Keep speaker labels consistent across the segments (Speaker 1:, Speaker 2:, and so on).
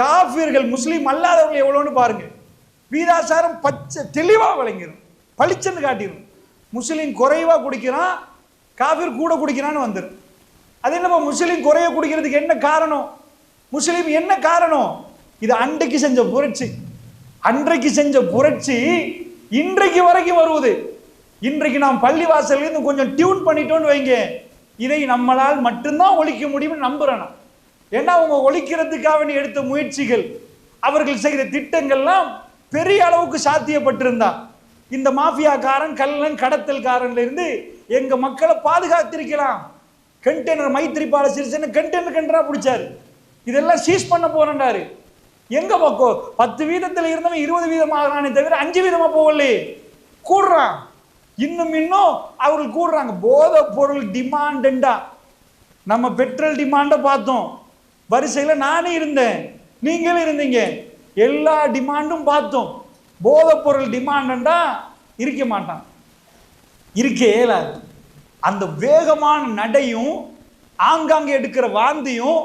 Speaker 1: காஃபிர்கள் முஸ்லீம் அல்லாதவர்கள் எவ்வளோன்னு பாருங்க. வீதாசாரம் பச்சை தெளிவாக விளங்கிடும் பளிச்சுன்னு காட்டிடும் முஸ்லீம் குறைவாக குடிக்கிறான் காஃபிர் கூட குடிக்கிறான்னு வந்துடும் அது என்னப்பா முஸ்லீம் குறைய குடிக்கிறதுக்கு என்ன காரணம்? முஸ்லீம் என்ன காரணம்? இது அன்றைக்கு செஞ்ச புரட்சி. அன்றைக்கு செஞ்ச புரட்சி இன்றைக்கு வரைக்கும் வருவது. இன்றைக்கு நாம் பள்ளி வாசல்லேருந்து கொஞ்சம் டியூன் பண்ணிட்டோன்னு வைங்க. இதை நம்மளால் மட்டும்தான் ஒழிக்க முடியும்னு நம்புறேன் நான். ஏன்னா அவங்க ஒழிக்கிறதுக்காக வேண்டி எடுத்த முயற்சிகள்? அவர்கள் செய்த திட்டங்கள்லாம் பெரிய அளவுக்கு சாத்தியப்பட்டிருந்தா. இந்த மாஃபியாக்காரன் கள்ளன் கடத்தல்காரன்ல இருந்து எங்க மக்களை பாதுகாத்திருக்கலாம். கண்டெய்னர் மைத்திரிபால சிறிசேன கண்டெய்னர் கண்டரா பிடிச்சாரு. இதெல்லாம் சீஸ் பண்ண போறேன்டாரு. எங்க பக்கம் பத்து வீதத்தில் இருந்தவன் இருபது வீதம் ஆகிறானே தவிர அஞ்சு வீதமா போகலையே. கூடுறான். இன்னும் இன்னும் அவர்கள் கூடுறாங்க. போதை பொருள் டிமாண்டா நம்ம பெட்ரோல் டிமாண்டை பார்த்தோம். வரிசையில் நானே இருந்தேன். நீங்களும் இருந்தீங்க. எல்லா டிமாண்டும் பார்த்தோம். போதைப் பொருள் டிமாண்டா இருக்க மாட்டான். இருக்க இயலாது அந்த வேகமான நடையும் ஆங்காங்கே எடுக்கிற வாந்தியும்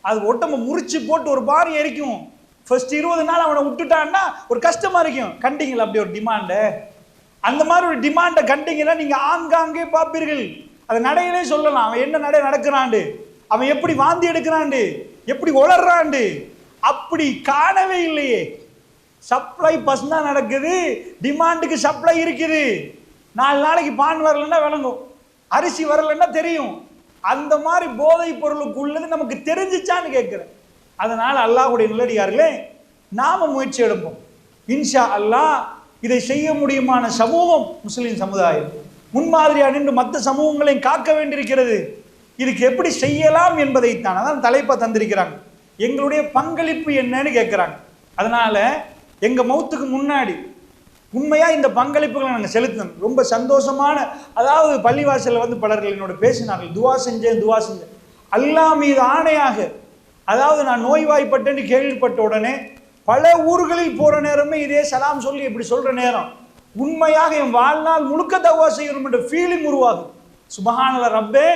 Speaker 1: அது ஒட்டம முறிச்சு போட்டு ஒரு பாரி எரிக்கும். ஃபர்ஸ்ட் இருபது நாள் அவனை விட்டுட்டான்னா ஒரு கஷ்டமா இருக்கும். கண்டிங்களா அப்படி ஒரு டிமாண்டை அந்த மாதிரி ஒரு டிமாண்டை கண்டிங்கன்னா நீங்க ஆங்காங்கே பார்ப்பீர்கள். அது நடையிலே சொல்லலாம். அவன் என்ன நடை நடக்கிறாண்டு அவன் எப்படி வாந்தி எடுக்கிறாண்டு எப்படி உளர்றாண்டு அப்படி காணவே இல்லையே. சப்ளை பஸ் தான் நடக்குது. டிமாண்டுக்கு சப்ளை இருக்குது. நாலு நாளைக்கு பான் வரலன்னா விளங்கும். அரிசி வரலன்னா தெரியும். அந்த மாதிரி போதைப் பொருளுக்குள்ளது நமக்கு தெரிஞ்சிச்சான்னு கேட்குறேன். அதனால் அல்லாஹ்வுடைய நிலடியார்களே நாம முயற்சி எடுப்போம். இன்ஷா அல்லாஹ் இதை செய்ய முடியுமான சமூகம் முஸ்லீம் சமுதாயம். முன்மாதிரியா நின்று மற்ற சமூகங்களையும் காக்க வேண்டியிருக்கிறது. இதுக்கு எப்படி செய்யலாம் என்பதைத்தான் அதான் தலைப்பை தந்திருக்கிறாங்க. எங்களுடைய பங்களிப்பு என்னன்னு கேட்குறாங்க. அதனால எங்கள் மௌத்துக்கு முன்னாடி உண்மையாக இந்த பங்களிப்புகளை நாங்கள் செலுத்தணும். ரொம்ப சந்தோஷமான அதாவது பள்ளிவாசலில் வந்து பலர்கள் என்னோட பேசினார்கள். துவா செஞ்சேன் துவா செஞ்சேன். அல்லா மீது ஆணையாக அதாவது நான் நோய்வாய்ப்பட்டேன்னு கேள்விப்பட்ட உடனே பல ஊர்களில் போகிற நேரமே இதே சலாம் சொல்லி இப்படி சொல்கிற நேரம். உண்மையாக என் வாழ்நாள் முழுக்க தவா செய்யணும் என்ற ஃபீலிங் உருவாகும் சுபஹானல்ல ரப்பே.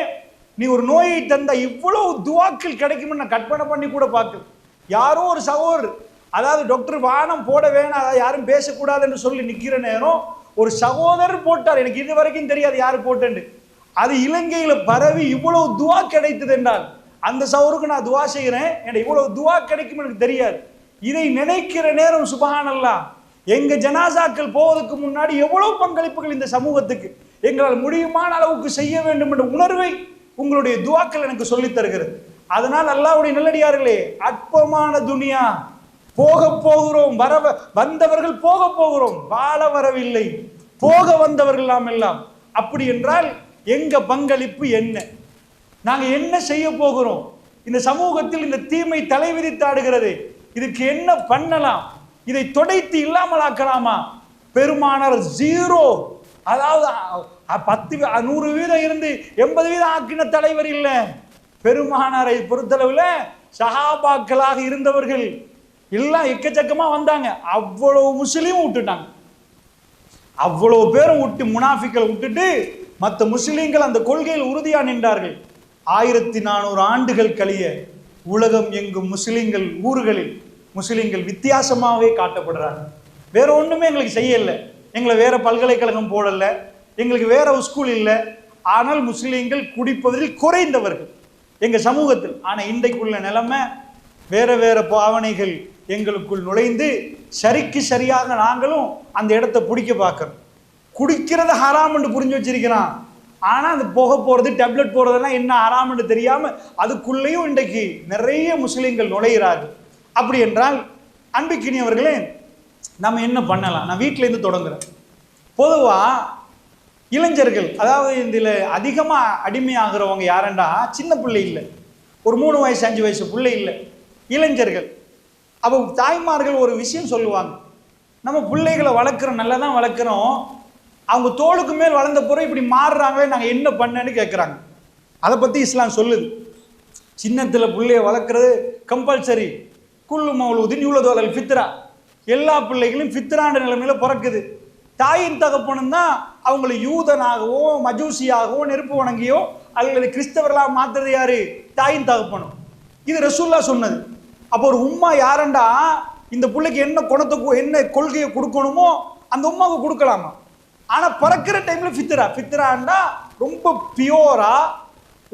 Speaker 1: நீ ஒரு நோயை தந்த இவ்வளவு துவாக்கள் கிடைக்கும்னு நான் கற்பனை பண்ணி கூட பார்க்கல. யாரோ ஒரு சகோதரர் அதாவது டாக்டர் வானம் போட வேணாம் அதாவது யாரும் பேசக்கூடாதுன்னு சொல்லி நிற்கிற நேரம் ஒரு சகோதரர் போட்டார். எனக்கு இது வரைக்கும் தெரியாது யார் போட்டேன்னு. அது இலங்கையில் பரவி இவ்வளவு துவா கிடைத்தது என்றால் அந்த சகோருக்கு நான் துவா செய்கிறேன். எனக்கு இவ்வளவு துவா கிடைக்கும் எனக்கு தெரியாது. இதை நினைக்கிற நேரம் சுபஹானல்லா எங்க ஜனாசாக்கள் போவதற்கு முன்னாடி எவ்வளவு பங்களிப்புகள் இந்த சமூகத்துக்கு எங்களால் முடியுமான அளவுக்கு செய்ய வேண்டும் என்ற உணர்வை உங்களுடைய துவாக்கள் எனக்கு சொல்லித் தருகிறது. அதனால் அல்லாவுடைய நல்லடியார்களே அற்பமான துனியா. போக போகிறோம் வர வந்தவர்கள் போக போகிறோம் வாழ வரவில்லை. போக வந்தவர்கள் நாம் எல்லாம். அப்படி என்றால் எங்க பங்களிப்பு என்ன? நாங்க என்ன செய்ய போகிறோம்? இந்த சமூகத்தில் இந்த தீமை தலைவிரித்தாடுகிறது இதுக்கு என்ன பண்ணலாம்? இதை தொடைத்து இல்லாமலாக்கலாமா? பெருமானார் ஜீரோ அதாவது பத்து நூறு வீதம் இருந்து எண்பது வீதம் ஆக்கின தலைவர் இல்லை. பெருமானாரை பொறுத்தளவில் சஹாபாக்களாக இருந்தவர்கள் எல்லாம் எக்கச்சக்கமாக வந்தாங்க. அவ்வளவு முஸ்லீமும் விட்டுட்டாங்க அவ்வளவு பேரும் விட்டு முனாஃபிக்களை விட்டுட்டு மற்ற முஸ்லீம்கள் அந்த கொள்கையில் உறுதியாக நின்றார்கள். ஆயிரத்தி நானூறு ஆண்டுகள் கழிய உலகம் எங்கும் முஸ்லீம்கள் ஊர்களில் முஸ்லீம்கள் வித்தியாசமாகவே காட்டப்படுறாங்க. வேற ஒன்றுமே எங்களுக்கு செய்யலை. எங்களை வேறு பல்கலைக்கழகம் போடலை எங்களுக்கு வேறு ஸ்கூல் இல்லை. ஆனால் முஸ்லீம்கள் குடிப்பதில் குறைந்தவர்கள். எங்கள் சமூகத்தில். ஆனால் இன்றைக்குள்ள நிலைமை வேறு வேறு பாவனைகள் எங்களுக்குள் நுழைந்து சரிக்கு சரியாக நாங்களும் அந்த இடத்த பிடிக்க பார்க்குறோம். குடிக்கிறத ஹராம்னு புரிஞ்சு வச்சிருக்கிறான். ஆனால் அந்த போக போகிறது டேப்லெட் போறதெல்லாம் என்ன ஹராம்னு தெரியாமல் அதுக்குள்ளேயும் இன்றைக்கு நிறைய முஸ்லீம்கள் நுழைகிறார்கள் அப்படி என்றால் அன்பிக்கினியவர்களே நம்ம என்ன பண்ணலாம்? நான் வீட்டிலேருந்து தொடங்குறேன். பொதுவாக இளைஞர்கள் அதாவது இதில் அதிகமாக அடிமையாகிறவங்க யாருண்டா சின்ன பிள்ளை இல்லை. ஒரு மூணு வயசு அஞ்சு வயசு பிள்ளை இல்லை. இளைஞர்கள். அப்போ தாய்மார்கள் ஒரு விஷயம் சொல்லுவாங்க. நம்ம பிள்ளைகளை வளர்க்குறோம் நல்லா தான் வளர்க்குறோம். அவங்க தோளுக்கு மேல் வளர்ந்த பிறகு இப்படி மாறுறாங்களே நாங்கள் என்ன பண்ணேன்னு கேட்குறாங்க அதை பற்றி இஸ்லாம் சொல்லுது. சின்னத்தில் பிள்ளைய வளர்க்குறது கம்பல்சரி குல்லு மௌலூதின் இவ்வளோ ஃபித்ரா. எல்லா பிள்ளைகளும் ஃபித்ரான நிலைமையில பிறக்குது. தாயின் தகப்பனும் தான் அவங்களை யூதனாகவோ மஜூசியாகவோ நெருப்பு வணங்கியோ அல்லது கிறிஸ்தவர்களாக மாத்துறது யாரு? தாயின் தகப்பனும். இது ரசூல்லா சொன்னது. அப்போ ஒரு உம்மா யாரண்டா? இந்த பிள்ளைக்கு என்ன குணத்தை என்ன கொள்கையை கொடுக்கணுமோ அந்த உம்மாவுக்கு கொடுக்கலாமா? ஆனால் பிறக்கிற டைமில் ஃபித்ரா. ஃபித்ராண்டா ரொம்ப பியோரா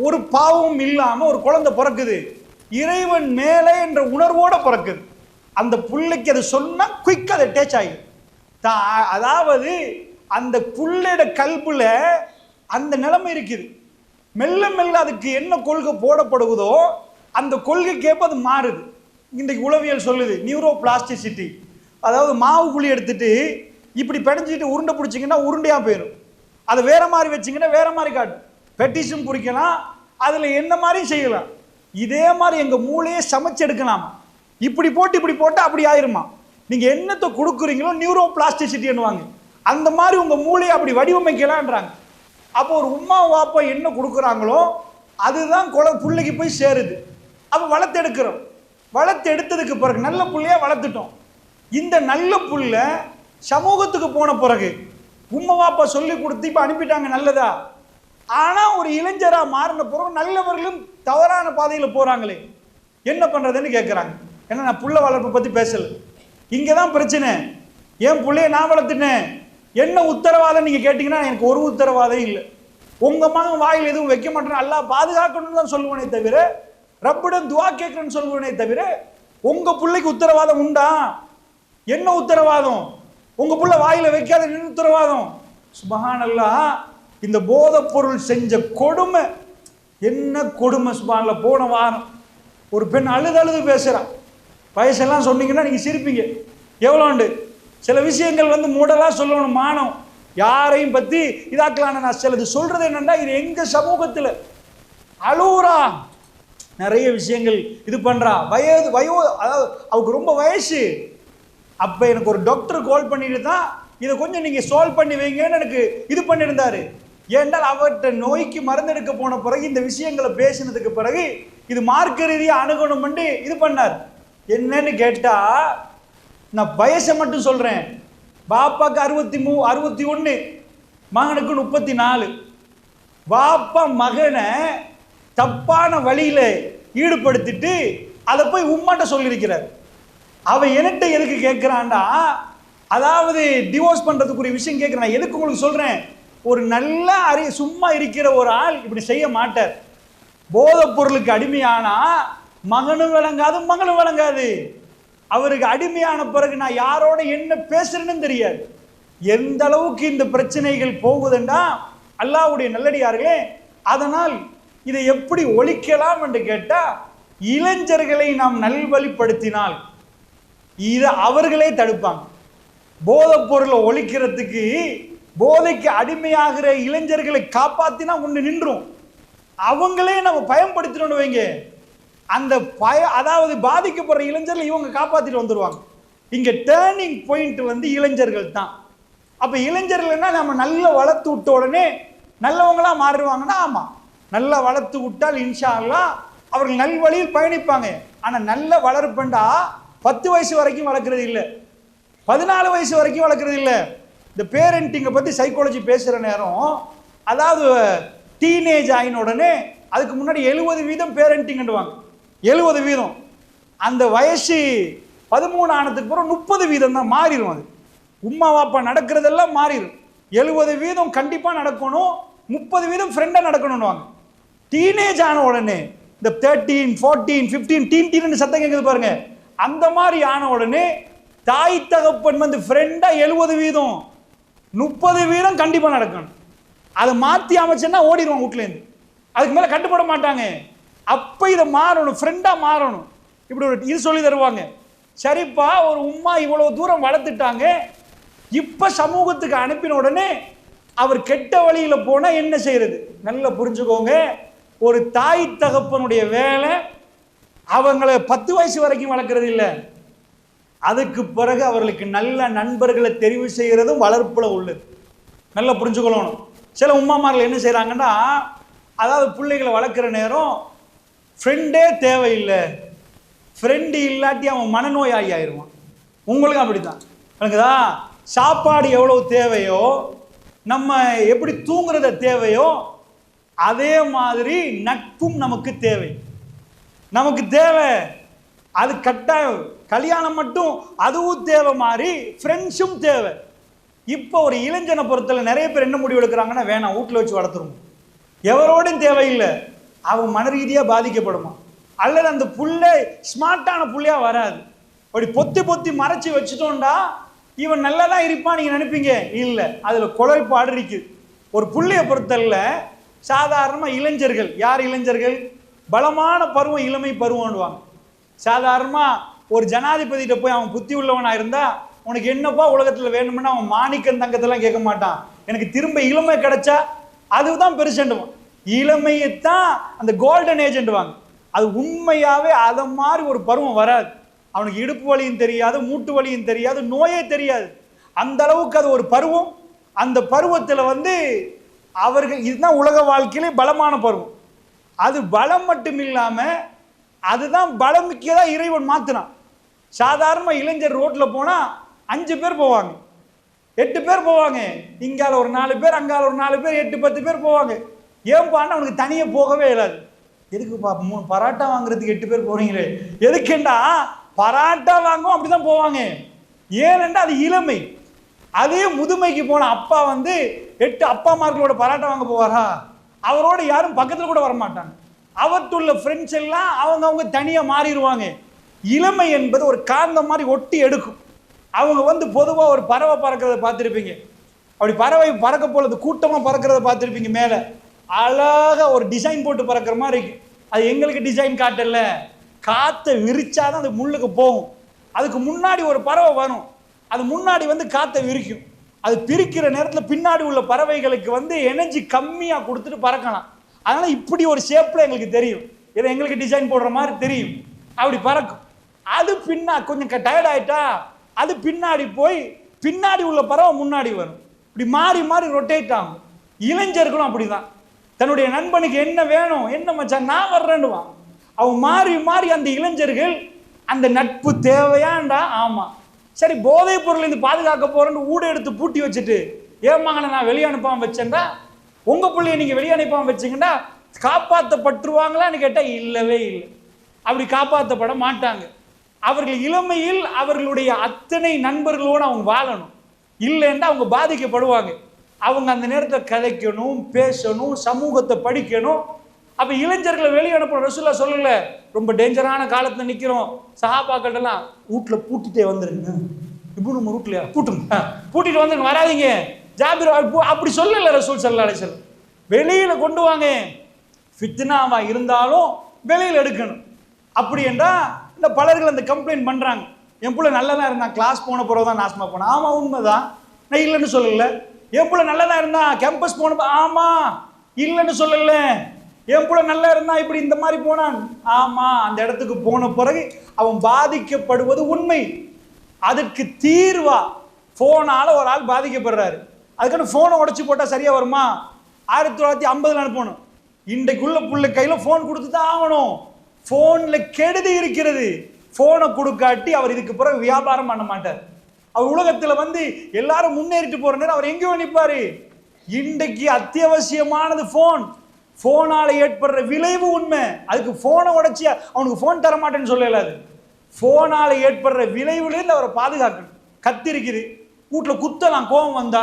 Speaker 1: ஒரு பாவமும் இல்லாமல் ஒரு குழந்தை பிறக்குது. இறைவன் மேலே என்ற உணர்வோடு பிறக்குது. அந்த புள்ளைக்கு அது சொன்னால் குயிக் அதை டேச் ஆகிடும் தா- அதாவது அந்த புள்ளையோட கல்புல அந்த நிலைமை இருக்குது. மெல்ல மெல்ல அதுக்கு என்ன கொள்கை போடப்படுவதோ அந்த கொள்கைக்கேற்ப அது மாறுது. இன்றைக்கு உளவியல் சொல்லுது நியூரோ பிளாஸ்டிசிட்டி அதாவது மாவு குழி எடுத்துட்டு இப்படி பிணைஞ்சிட்டு உருண்டை பிடிச்சிங்கன்னா உருண்டையாக போயிடும் அதை வேற மாதிரி வச்சிங்கன்னா வேற மாதிரி காட்டும். பெட்டிஷும் பிடிக்கலாம் அதில் என்ன மாதிரியும் செய்யலாம். இதே மாதிரி எங்கள் மூளையே சமைச்சு எடுக்கலாமா. இப்படி போட்டு இப்படி போட்டு அப்படி ஆயிருமா? நீங்க என்னத்தை கொடுக்குறீங்களோ நியூரோ பிளாஸ்டிசிட்டின்னுவாங்க அந்த மாதிரி உங்க மூளையை அப்படி வடிவமைக்கலான்றாங்க. அப்போ ஒரு உம்மா வாப்பா என்ன கொடுக்குறாங்களோ அதுதான் குழ பிள்ளைக்கு போய் சேருது. அப்போ வளர்த்தெடுக்கிறோம். வளர்த்து எடுத்ததுக்கு பிறகு நல்ல புள்ளையா வளர்த்துட்டோம். இந்த நல்ல புள்ள சமூகத்துக்கு போன பிறகு உம்மா வாப்பா சொல்லி கொடுத்து இப்போ அனுப்பிட்டாங்க நல்லதா? ஆனா ஒரு இளைஞராக மாறின பிறகு நல்லவர்களும் தவறான பாதையில் போறாங்களே. என்ன பண்றதுன்னு கேட்குறாங்க ஏன்னா நான் புள்ள வளர்ப்பை பற்றி பேசல. இங்கே தான் பிரச்சனை. என் பிள்ளைய நான் வளர்த்துட்டேன். என்ன உத்தரவாதம் நீங்கள் கேட்டிங்கன்னா எனக்கு ஒரு உத்தரவாதம் இல்லை. உங்கள் மகன் வாயில் எதுவும் வைக்க மாட்டேன் நல்லா பாதுகாக்கணும்னு தான் சொல்லுவேனே தவிர ரப்பிடம் துவா கேட்கணும்னு சொல்லுவேனே தவிர உங்கள் பிள்ளைக்கு உத்தரவாதம் உண்டா? என்ன உத்தரவாதம்? உங்கள் பிள்ளை வாயில் வைக்காத என்ன உத்தரவாதம்? சுபஹானல்லா இந்த போதைப்பொருள் செஞ்ச கொடுமை. என்ன கொடுமை சுபஹானல்லாஹ் போன வாரம் ஒரு பெண் அழுது அழுது பேசுகிறான் வயசெல்லாம் சொன்னீங்கன்னா நீங்கள் சிரிப்பீங்க. எவ்வளோண்டு சில விஷயங்கள் வந்து மூடலாக சொல்லணும் மானம். யாரையும் பற்றி இதாக்கலான நான் சிலது சொல்கிறது என்னென்னா இது எங்கள் சமூகத்தில் அழுவுறா. நிறைய விஷயங்கள் இது பண்ணுறா வயது வயோ அதாவது அவருக்கு ரொம்ப வயசு. அப்போ எனக்கு ஒரு டாக்டர் கால் பண்ணிட்டு தான் இதை கொஞ்சம் நீங்கள் சால்வ் பண்ணி வைங்கன்னு எனக்கு இது பண்ணியிருந்தாரு. ஏன்னால் அவர்கிட்ட நோய்க்கு மருந்தெடுக்க போன பிறகு இந்த விஷயங்களை பேசினதுக்கு பிறகு இது மார்க்க ரீதியா அணுகணும்னு இது பண்ணார். என்னன்னு கேட்டா நான் வயசை மட்டும் சொல்றேன். பாப்பாக்கு அறுபத்தி மூ அறுபத்தி ஒன்று மகனுக்கு முப்பத்தி நாலு. பாப்பா மகனை தப்பான வழியில் ஈடுபடுத்திட்டு அதை போய் உம்மாட்ட சொல்லியிருக்கிறார். அவன் என்கிட்ட எதுக்கு கேட்குறான்டா அதாவது டிவோர்ஸ் பண்ணுறதுக்குரிய விஷயம் கேட்குறேன் நான் எதுக்கு உங்களுக்கு சொல்கிறேன் ஒரு நல்ல அறி சும்மா இருக்கிற ஒரு ஆள் இப்படி செய்ய மாட்டார். போதைப் பொருளுக்கு அடிமையானா மகனும் விளங்காது மகளும் விளங்காது. அவருக்கு அடிமையான பிறகு நான் யாரோட என்ன பேசுறேன்னு தெரியாது. எந்த அளவுக்கு இந்த பிரச்சனைகள் போகுதுன்னா அல்லாவுடைய நல்லடியார்களே அதனால் இதை எப்படி ஒழிக்கலாம் என்று கேட்டால் இளைஞர்களை நாம் நல்வழிப்படுத்தினால் இதை அவர்களே தடுப்பாங்க. போதைப் பொருளை ஒழிக்கிறதுக்கு போதைக்கு அடிமையாகிற இளைஞர்களை காப்பாத்தினா ஒன்று நின்றும். அவங்களே நம்ம பயன்படுத்தினோன்னு வைங்க. அந்த பய அதாவது பாதிக்கப்படுற இளைஞர்களை இவங்க காப்பாற்றிட்டு வந்துடுவாங்க இங்கே டேர்னிங் பாயிண்ட் வந்து இளைஞர்கள் தான். அப்போ இளைஞர்கள்னா நம்ம நல்லா வளர்த்து விட்ட உடனே நல்லவங்களாக மாறுவாங்கன்னா ஆமாம் நல்லா வளர்த்து விட்டால் இன்ஷால்லாம் அவர்கள் அவர்கள் நல்வழியில் பயணிப்பாங்க. ஆனால் நல்ல வளர்ப்பண்டா பத்து வயசு வரைக்கும் வளர்க்குறது இல்லை. பதினாலு வயசு வரைக்கும் வளர்க்குறது இல்லை. இந்த பேரண்டிங்கை பற்றி சைக்காலஜி பேசுகிற நேரம் அதாவது டீனேஜ் ஆயின உடனே அதுக்கு முன்னாடி எழுபது வீதம் பேரண்டிங்டுவாங்க எழுபது வீதம். அந்த வயசு பதிமூணு ஆனதுக்கு பிறகு முப்பது வீதம் தான் மாறிடும் அது. உம்மா வாப்பா நடக்கிறதெல்லாம் மாறிடும் எழுபது வீதம் கண்டிப்பாக நடக்கணும். முப்பது வீதம் ஃப்ரெண்டாக நடக்கணும்னுவாங்க. டீனேஜ் ஆன உடனே இந்த thirteen fourteen fifteen teen teen சத்தம் கேட்குது பாருங்க. அந்த மாதிரி ஆன உடனே தாய் தகப்பன் வந்து ஃப்ரெண்டாக எழுபது வீதம். முப்பது வீதம் கண்டிப்பாக நடக்கணும். அதை மாற்றி அமைச்சேன்னா ஓடிடுவான் வீட்லேருந்து. அதுக்கு மேலே கட்டுப்பட மாட்டாங்க. அப்போ இதை மாறணும் ஃப்ரெண்டாக மாறணும். இப்படி ஒரு இது சொல்லி தருவாங்க. சரிப்பா ஒரு உம்மா இவ்வளோ தூரம் வளர்த்துட்டாங்க. இப்போ சமூகத்துக்கு அனுப்பின உடனே அவர் கெட்ட வழியில் போனால் என்ன செய்யறது? நல்லா புரிஞ்சுக்கோங்க. ஒரு தாய் தகப்பனுடைய வேலை அவங்கள பத்து வயசு வரைக்கும் வளர்க்குறது இல்லை. அதுக்கு பிறகு அவர்களுக்கு நல்ல நண்பர்களை தெரிவு செய்கிறதும் வளர்ப்பில் உள்ளது. நல்லா புரிஞ்சுக்கொள்ளணும். சில உமாமார்கள் என்ன செய்கிறாங்கன்னா அதாவது பிள்ளைகளை வளர்க்குற நேரம் ஃப்ரெண்டே தேவையில்லை. ஃப்ரெண்டு இல்லாட்டி அவன் மனநோய் ஆகி ஆயிடுவான் உங்களுக்கும் அப்படித்தான். எனக்குதா சாப்பாடு எவ்வளவு தேவையோ நம்ம எப்படி தூங்குறத தேவையோ அதே மாதிரி நட்பும் நமக்கு தேவை. நமக்கு தேவை. அது கட்டாயம். கல்யாணம் மட்டும் அதுவும் தேவை மாதிரி ஃப்ரெண்ட்ஸும் தேவை. இப்போ ஒரு இளைஞனை பொறுத்தல நிறைய பேர் என்ன முடிவு எடுக்கிறாங்கன்னா வேணாம் வீட்டில் வச்சு வளர்த்துருவோம். எவரோடும் தேவையில்லை. அவன் மன ரீதியாக பாதிக்கப்படுமா? அல்லது அந்த புள்ளை ஸ்மார்ட்டான புள்ளையா வராது? அப்படி பொத்தி பொத்தி மறைச்சி வச்சுட்டோண்டா இவன் நல்லதா இருப்பான் நீங்கள் நினைப்பீங்க? இல்லை. அதில் குறைபாடு இருக்குது ஒரு புள்ளையை பொறுத்தல்ல சாதாரணமாக இளைஞர்கள். யார் இளைஞர்கள்? பலமான பருவம் இளமை பருவம்னுவாங்க சாதாரணமாக ஒரு ஜனாதிபதிகிட்ட போய் அவன் புத்தி உள்ளவனாக இருந்தா உனக்கு என்னப்பா உலகத்தில் வேணும்னா அவன் மாணிக்கம் தங்கத்தெல்லாம் கேட்க மாட்டான். எனக்கு திரும்ப இளமை கிடைச்சா அதுதான் பெருசண்டுவான் இளமையைத்தான் அந்த கோல்டன் ஏஜென்ட்வாங்க அது உண்மையாகவே அதை மாதிரி ஒரு பருவம் வராது. அவனுக்கு இடுப்பு வலியும் தெரியாது மூட்டு வலியும் தெரியாது நோயே தெரியாது. அந்த அளவுக்கு அது ஒரு பருவம். அந்த பருவத்தில் வந்து அவர்கள் இதுதான் உலக வாழ்க்கையிலே பலமான பருவம். அது பலம் மட்டும் இல்லாமல் அதுதான் பலம் மிக்கதாக இறைவன் மாற்றினான் சாதாரணமாக இளைஞர் ரோட்டில் போனால் அஞ்சு பேர் போவாங்க. எட்டு பேர் போவாங்க. இங்கால ஒரு நாலு பேர் அங்கால ஒரு நாலு பேர் எட்டு பத்து பேர் போவாங்க. ஏன்பான்னு அவனுக்கு தனியாக போகவே இல்லாது. எதுக்குப்பா மூணு பராட்டா வாங்குறதுக்கு எட்டு பேர் போகிறீங்களே எதுக்குண்டா? பராட்டா வாங்கவும் அப்படிதான் போவாங்க. ஏனென்றா அது இளமை. அதே முதுமைக்கு போன அப்பா வந்து எட்டு அப்பா மார்களோட பராட்டா வாங்க போவாரா? அவரோட யாரும் பக்கத்தில் கூட வர மாட்டாங்க அவற்றுள்ள ஃப்ரெண்ட்ஸ் எல்லாம் அவங்க அவங்க தனியாக மாறிடுவாங்க. இளமை என்பது ஒரு காந்தம் மாதிரி ஒட்டி எடுக்கும். அவங்க வந்து பொதுவாக ஒரு பறவை பறக்கிறத பார்த்துருப்பீங்க. அப்படி பறவை பறக்க போறது கூட்டமாக பறக்கிறத பார்த்துருப்பீங்க மேலே. அழகா ஒரு டிசைன் போட்டு பறக்கிற மாதிரி இருக்கு. அது எங்களுக்கு டிசைன் காட்டல. காற்றை விரிச்சாதான் அது முள்ளுக்கு போகும். அதுக்கு முன்னாடி ஒரு பறவை வரும். அது முன்னாடி வந்து காற்றை விரிக்கும். அது பிரிக்கிற நேரத்தில் பின்னாடி உள்ள பறவைகளுக்கு வந்து எனர்ஜி கம்மியாக கொடுத்துட்டு பறக்கலாம். அதனால் இப்படி ஒரு ஷேப்பில் எங்களுக்கு தெரியும். இதை எங்களுக்கு டிசைன் போடுற மாதிரி தெரியும். அப்படி பறக்கும். அது பின்னா கொஞ்சம் டயர்ட் ஆகிட்டா அது பின்னாடி போய் பின்னாடி உள்ள பறவை முன்னாடி வரும். இப்படி மாறி மாறி ரொட்டேட் ஆகும். இளைஞர்களும் அப்படிதான். தன்னுடைய நண்பனுக்கு என்ன வேணும் என்ன மச்சான் நான் வர்றேன்னுவான் அவன் மாறி மாறி அந்த இளைஞர்கள் அந்த நட்பு தேவையாண்டா? ஆமாம் சரி போதைப் பொருள் இருந்து பாதுகாக்க போறேன்னு ஊட எடுத்து பூட்டி வச்சுட்டு ஏமாங்கன நான் வெளியே அனுப்பாமல் வச்சேன்டா? உங்கள் பிள்ளைய நீங்கள் வெளியே அனுப்பாமல் வச்சிங்கன்னா காப்பாற்றப்பட்டுருவாங்களான்னு கேட்டால் இல்லவே இல்லை. அப்படி காப்பாற்றப்பட மாட்டாங்க. அவர்கள் இளமையில் அவர்களுடைய அத்தனை நண்பர்களோடு அவங்க வாழணும். இல்லைன்னா அவங்க பாதிக்கப்படுவாங்க. அவங்க அந்த நேரத்தை கதைக்கணும் பேசணும் சமூகத்தை படிக்கணும். அப்போ இளைஞர்களை வெளியே அனுப்பணும். ரசூல்லா சொல்லல ரொம்ப டேஞ்சரான காலத்தில் நிற்கிறோம் சஹாபாக்கள்லாம் வீட்டில் பூட்டிட்டே வந்துருங்க. இப்போ நம்ம வீட்டில் பூட்டுங்க. ஆ, பூட்டிட்டு வந்துருங்க வராதீங்க. ஜாபிர் அப்படி சொல்லல ரசூல் சல்லா அலிசல் வெளியில் கொண்டு வாங்க. ஃபித்னாவா இருந்தாலும் வெளியில் எடுக்கணும். அப்படி என்றால் இந்த பலர்கள் அந்த கம்ப்ளைண்ட் பண்ணுறாங்க என் புள்ள நல்லதாக இருந்தான் கிளாஸ் போன பிறகு தான் நாசமா போனான் உண்மை உண்மைதான். நான் இல்லைன்னு சொல்லலை. என் புள்ள நல்லதா இருந்தான் கேம்பஸ் போன ஆமாம் ஆமா இல்லைன்னு சொல்லல. என் புள்ள நல்லா இருந்தா இப்படி இந்த மாதிரி போனான்? ஆமா அந்த இடத்துக்கு போன பிறகு அவன் பாதிக்கப்படுவது உண்மை. அதுக்கு தீர்வா ஃபோனால ஒரு ஆள் பாதிக்கப்படுறாரு. அதுக்கான ஃபோனை உடச்சி போட்டால் சரியாக வருமா? ஆயிரத்தி தொள்ளாயிரத்தி ஐம்பதுல அனுப்பணும். இன்றைக்குள்ள புள்ள கையில் ஃபோன் கொடுத்து தான் ஆகணும். ஃபோனில் கெடுதி இருக்கிறது. ஃபோனை கொடுக்காட்டி அவர் இதுக்கு பிறகு வியாபாரம் பண்ண மாட்டார். அவர் உலகத்தில் வந்து எல்லாரும் முன்னேறிட்டு போகிற நேரம் அவர் எங்கேயோ நிற்பார் இன்றைக்கு அத்தியாவசியமானது ஃபோன் ஃபோனால் ஏற்படுற விளைவு உண்மை. அதுக்கு ஃபோனை உடைச்சி அவனுக்கு ஃபோன் தர மாட்டேன்னு சொல்லலாது ஃபோனால் ஏற்படுற விளைவுலேருந்து அவரை பாதுகாக்கணும். கத்தி இருக்குது வீட்டில் குத்தலாம் கோவம் வந்தா.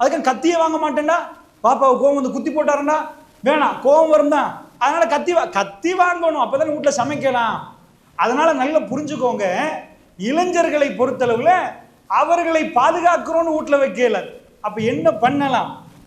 Speaker 1: அதுக்கு கத்தியே வாங்க மாட்டேன்டா. பாப்பாவை கோவம் வந்து குத்தி போட்டாருண்டா வேணாம் கோவம் வரும் தான் அதனால் கத்தி வா கத்தி வாங்கணும். அப்பதான் வீட்டில் சமைக்கலாம். அதனால் நல்லா புரிஞ்சுக்கோங்க. இளைஞர்களை பொறுத்தளவில் அவர்களை பாதுகாக்கிறோன்னு வீட்டில் வைக்கல. அப்போ என்ன பண்ணலாம்?